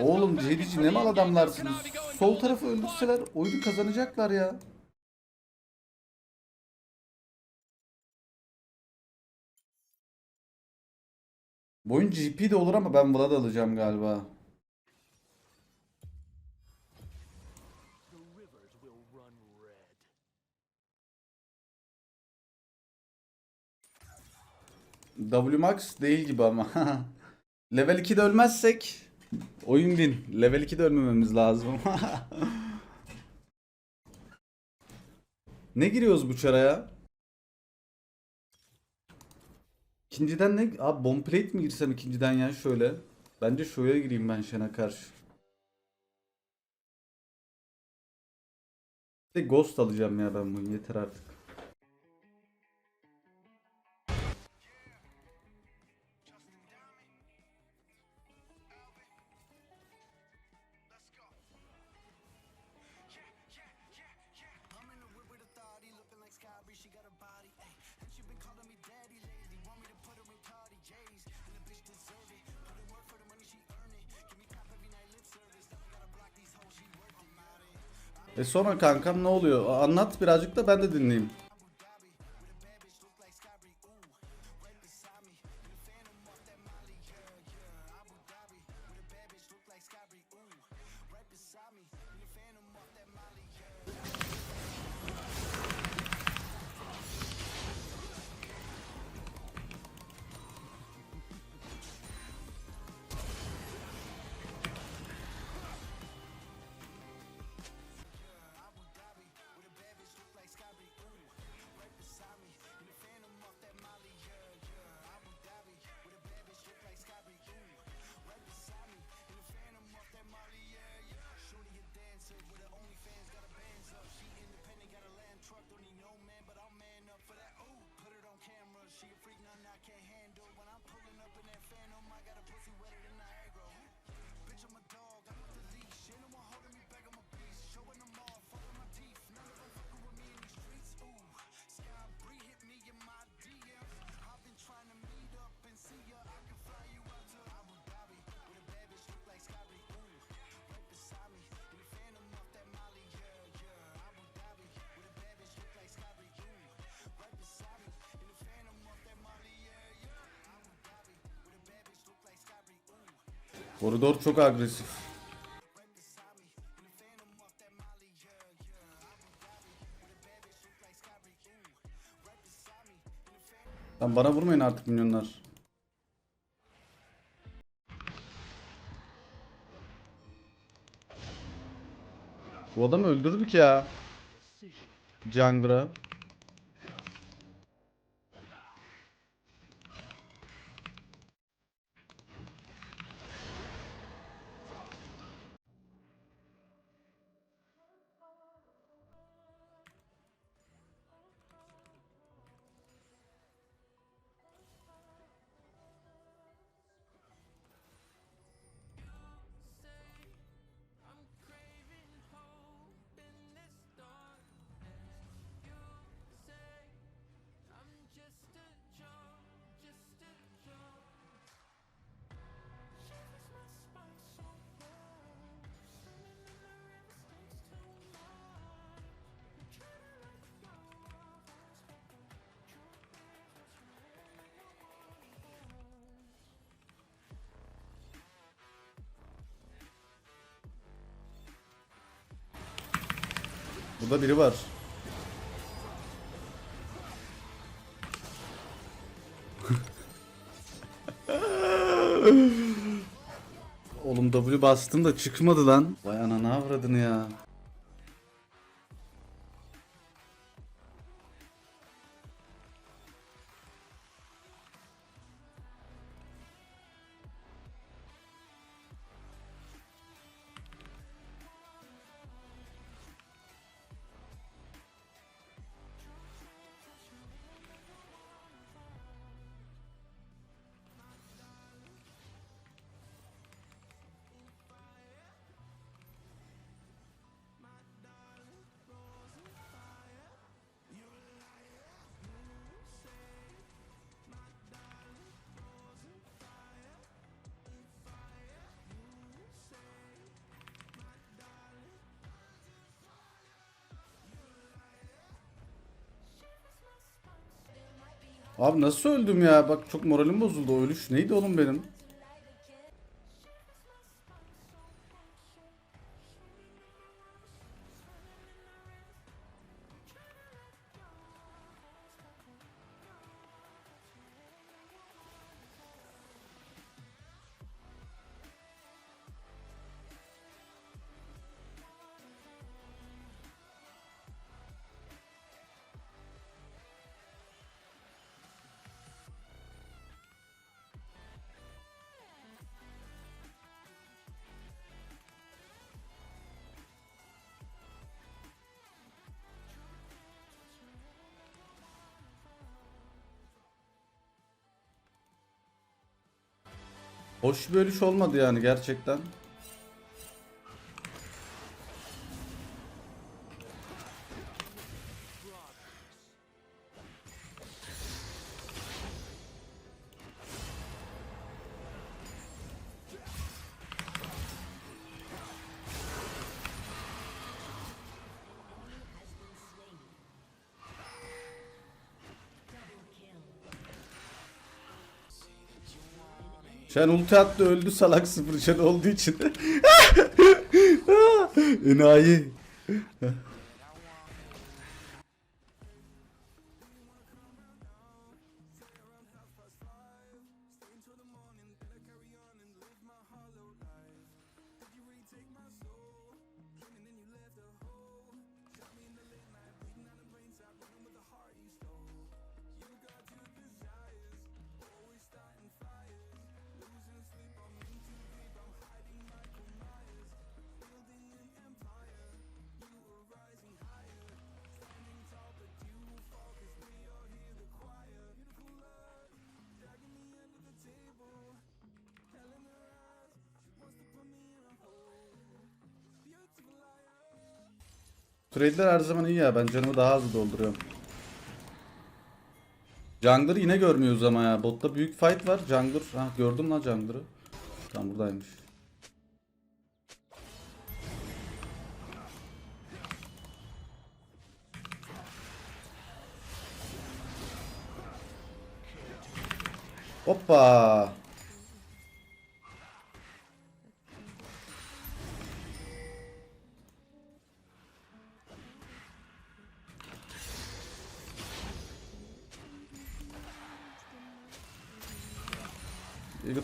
Oğlum JDG ne mal adamlarsınız. Sol tarafı öldürseler oyunu kazanacaklar ya. Bu oyun GP de olur ama ben Vlad alacağım galiba. WMAX değil gibi ama. Level 2'de ölmezsek oyun win. Level 2'de ölmememiz lazım. ne giriyoruz bu çaraya? İkinciden ne? Abi bomb plate mi girsem ikinciden ya şöyle. Bence şöyle gireyim ben Shen'e karşı. Bir Ghost alacağım ya ben bunu yeter artık. E sonra kankam ne oluyor? Anlat birazcık da ben de dinleyeyim. Koridor çok agresif. Lan bana vurmayın artık milyonlar. Bu adamı öldürdük ya. Jungler'a. Burada biri var. Oğlum W bastım da çıkmadı lan. Vay anana avradını ya. Abi nasıl öldüm ya? Bak çok moralim bozuldu. Ölüş neydi oğlum benim? Hoş bir ölüş olmadı yani gerçekten. Şen ulti attı öldü salak sıfır şen olduğu için. Enayi. Trade'ler her zaman iyi ya. Ben canımı daha hızlı dolduruyorum. Jungler'ı yine görmüyoruz ama ya. Botta büyük fight var. Jungler. Ha gördüm lan Jungler'ı. Tam buradaymış. Hoppa.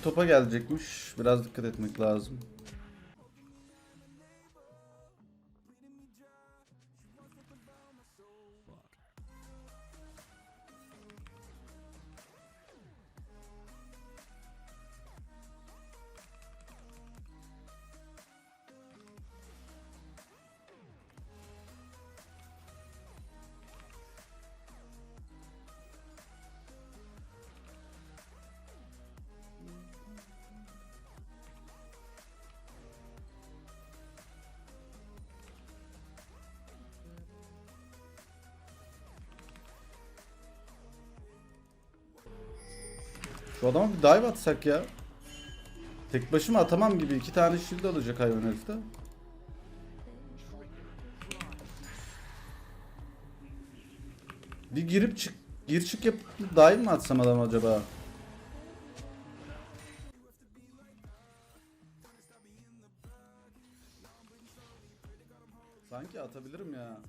Topa gelecekmiş. Biraz dikkat etmek lazım. Şu adama bir dive atsak ya. Tek başıma atamam gibi. iki tane shield alacak hayvan herifte. Bir girip çık gir çık yapıp dive mi atsam adam acaba? Sanki atabilirim ya.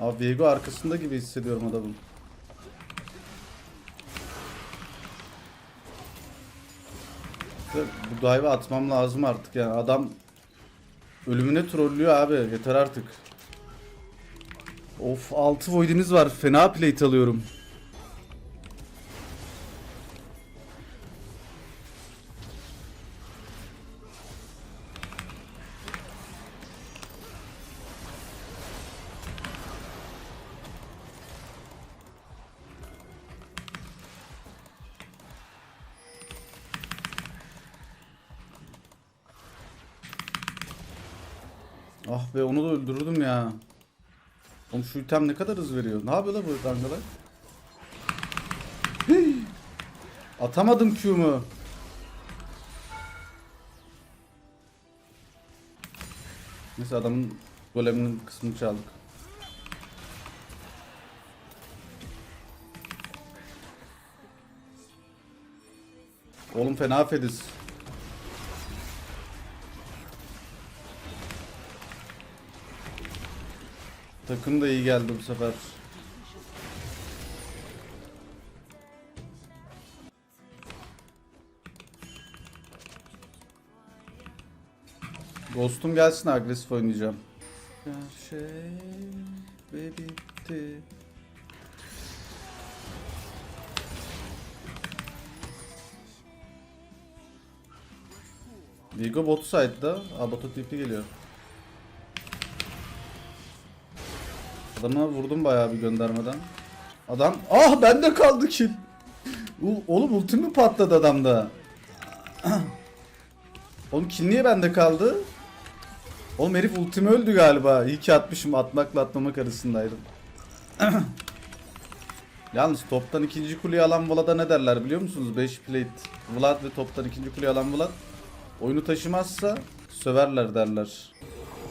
Abi Viego arkasında gibi hissediyorum adamın. Bu dive'ı atmam lazım artık yani adam ölümüne trollüyor abi yeter artık. Of 6 void'imiz var fena plate alıyorum. Ah be onu da öldürürdüm ya. Oğlum şu item ne kadar hız veriyor? Ne yapıyor la bu kankalar? Atamadım Q'mu. Neyse adamın goleminin kısmını çaldık. Oğlum fena fediz. Takım da iyi geldi bu sefer. Ghost'um gelsin agresif oynayacağım. Her şey ve bitti. Vigo bot side'da. Aa bota TP geliyor. Adama vurdum bayağı bir göndermeden. Adam ah bende kaldı kill. Oğlum ultim mi patladı adamda? Oğlum kill niye bende kaldı? Oğlum herif ultimi öldü galiba. İyi ki atmışım atmakla atmamak arasındaydım. Yalnız toptan ikinci kuleyi alan Vlad'a ne derler biliyor musunuz? 5 plate Vlad ve toptan ikinci kuleyi alan Vlad oyunu taşımazsa söverler derler.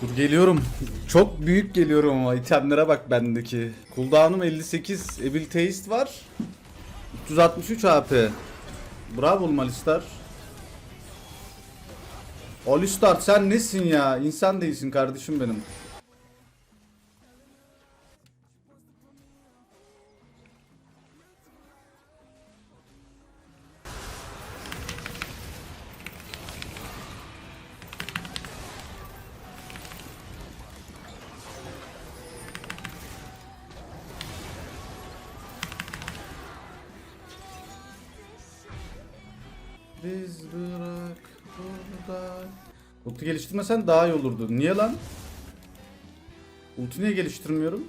Dur geliyorum. Çok büyük geliyorum ama itemlere bak bendeki. Cooldown'um 58, Ability Haste var. 363 AP. Bravo Malistar. Alistar sen nesin ya? İnsan değilsin kardeşim benim. Biz bırak burada. Ulti geliştirmesen daha iyi olurdu. Niye lan? Ulti niye geliştirmiyorum?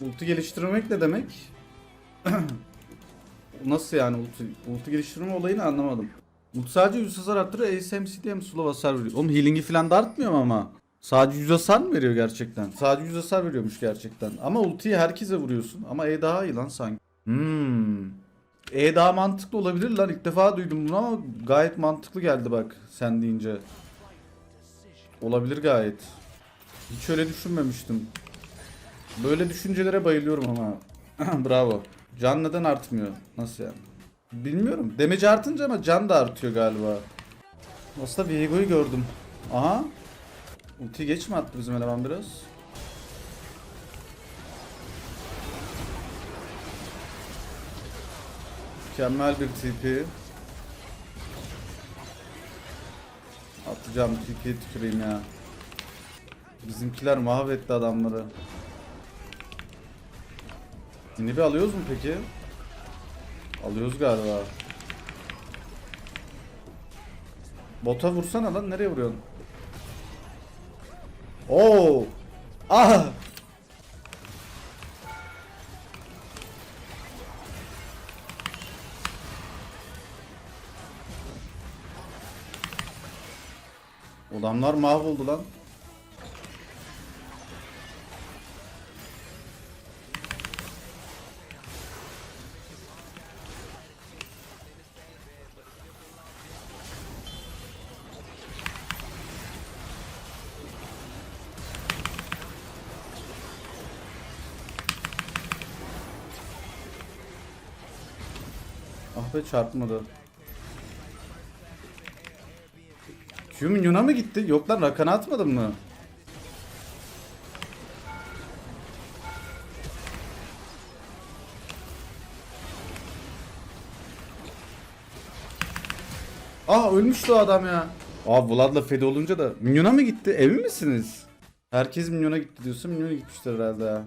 Ulti geliştirmek ne demek? Nasıl yani ulti, ulti geliştirme olayını anlamadım. Ulti sadece yüz hasar arttırıyor. ASMC diye mi slow hasar veriyor? Oğlum healing'i falan da artmıyor mu ama? Sadece yüz hasar mı veriyor gerçekten? Sadece yüz hasar veriyormuş gerçekten. Ama ultiyi herkese vuruyorsun. Ama E daha iyi lan sanki. Hmm. E daha mantıklı olabilir lan. İlk defa duydum bunu ama gayet mantıklı geldi bak sen deyince. Olabilir gayet. Hiç öyle düşünmemiştim. Böyle düşüncelere bayılıyorum ama. Bravo. Can neden artmıyor? Nasıl yani? Bilmiyorum. Damage artınca ama can da artıyor galiba. Aslında Viego'yu gördüm. Aha. Ulti geç mi attı bizim eleman biraz? Mükemmel bir TP. Atacağım TP'ye tüküreyim ya. Bizimkiler mahvetti adamları. İnibi alıyoruz mu peki? Alıyoruz galiba. Bota vursana lan nereye vuruyorsun? Oo! Ah! Adamlar mahvoldu lan. Be çarpmadı. Q minyona mı gitti? Yok lan rakana atmadın mı? Ah ölmüştü adam ya. Aa Vlad'la Fede olunca da minyona mı gitti? Emin misiniz? Herkes minyona gitti diyorsa minyona gitmiştir herhalde ya.